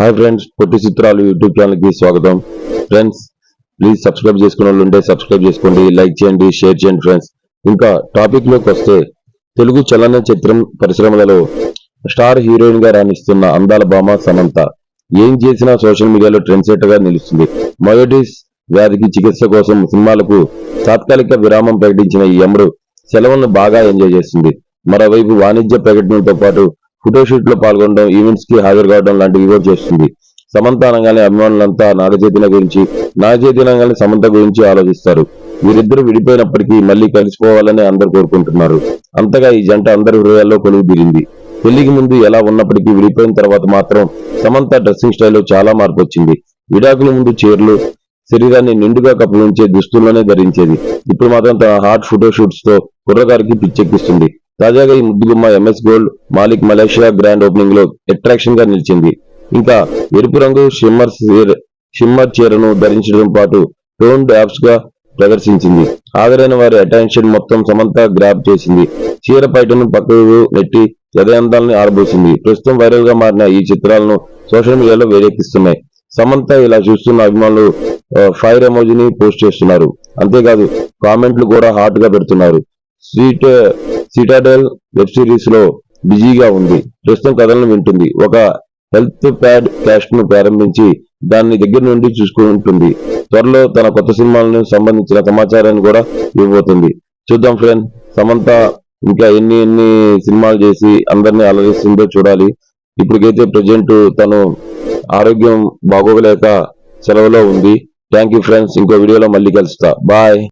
Hi friends పొట్టి చిత్రాలు YouTube ఛానల్కి స్వాగతం. ఫ్రెండ్స్ ప్లీజ్ సబ్స్క్రైబ్ చేసుకున్న వాళ్ళు ఉంటే సబ్స్క్రైబ్ చేసుకోండి లైక్ చేయండి షేర్ చేయండి ఫ్రెండ్స్ ఇంకా టాపిక్లోకి వస్తే తెలుగు చలన చిత్రం పరిశ్రమలలో స్టార్ హీరోయిన్గా రాణిస్తున్న అందాల భామ సమంత. ఏం చేసినా సోషల్ మీడియాలో ట్రెండ్ సెటర్గా నిలుస్తుంది. మయోటిస్ వ్యాధికి చికిత్స కోసం సినిమాలకు తాత్కాలిక విరామం ప్రకటించిన ఈ అమరు సెలవులను బాగా ఎంజాయ్ చేస్తుంది. మరోవైపు వాణిజ్య ప్రకటనలతో పాటు ఫోటోషూట్లో పాల్గొనడం ఈవెంట్స్కి హాజరు కావడం లాంటివి కూడా చేస్తుంది. సమంత అనగానే అభిమానులంతా నాగచైతన్య గురించి నాగచైతన్య అనగానే సమంత గురించి ఆలోచిస్తారు. వీరిద్దరూ విడిపోయినప్పటికీ మళ్ళీ కలిసిపోవాలని అందరు కోరుకుంటున్నారు. అంతగా ఈ జంట అందరి హృదయాల్లో కొలువు తీరింది పెళ్ళికి ముందు ఎలా ఉన్నప్పటికీ విడిపోయిన తర్వాత మాత్రం సమంత డ్రెస్సింగ్ స్టైల్లో చాలా మార్పు వచ్చింది. విడాకుల ముందు చీరలు శరీరాన్ని నిండుగా కప్పలించే దుస్తుల్లోనే ధరించేది. ఇప్పుడు మాత్రం తన హాట్ ఫోటోషూట్స్తో కుర్రగారికి పిచ్చెక్కిస్తుంది. తాజాగా ఈ ముద్దుగుమ్మ MS gold Malik Malaysia grand ఓపెనింగ్లో అట్రాక్షన్గా నిలిచింది. ఇంకా ఎరుపు రంగు షిమ్మర్ షిమ్మర్ చీరను ధరించడం పాటు టోన్ డాప్స్గా ప్రదర్శించింది. హాజరైన వారి అటెన్షన్ మొత్తం సమంత గ్రాప్ చేసింది. చీర పైటను పక్కకు నెట్టి హృదయంతాలని ఆరబోసింది. ప్రస్తుతం వైరల్గా మారిన ఈ చిత్రాలను సోషల్ మీడియాలో వేడెక్కిస్తున్నాయి సమంత ఇలా చూస్తున్న అభిమానులు ఫైర్ ఎమోజీని పోస్ట్ చేస్తున్నారు. అంతేకాదు కామెంట్లు కూడా హాట్గా పెడుతున్నారు. స్వీట్ సిటాడెల్ వెబ్ సిరీస్లో బిజీగా ఉంది. ప్రస్తుతం కథలను వింటుంది. ఒక హెల్త్ ప్యాడ్ క్యాస్ట్ను ప్రారంభించి దాన్ని దగ్గర నుండి చూసుకుంటుంది. త్వరలో తన కొత్త సినిమాలను సంబంధించిన సమాచారాన్ని కూడా ఇవ్వబోతుంది. చూద్దాం ఫ్రెండ్. సమంత ఇంకా ఎన్ని ఎన్ని సినిమాలు చేసి అందరినీ అలరిస్తుందో చూడాలి. ఇప్పటికైతే ప్రజెంట్ తను ఆరోగ్యం బాగోగలేక సెలవులో ఉంది. Thank you friends. ఇంకో వీడియోలో మళ్ళీ కలుస్తా. బాయ్.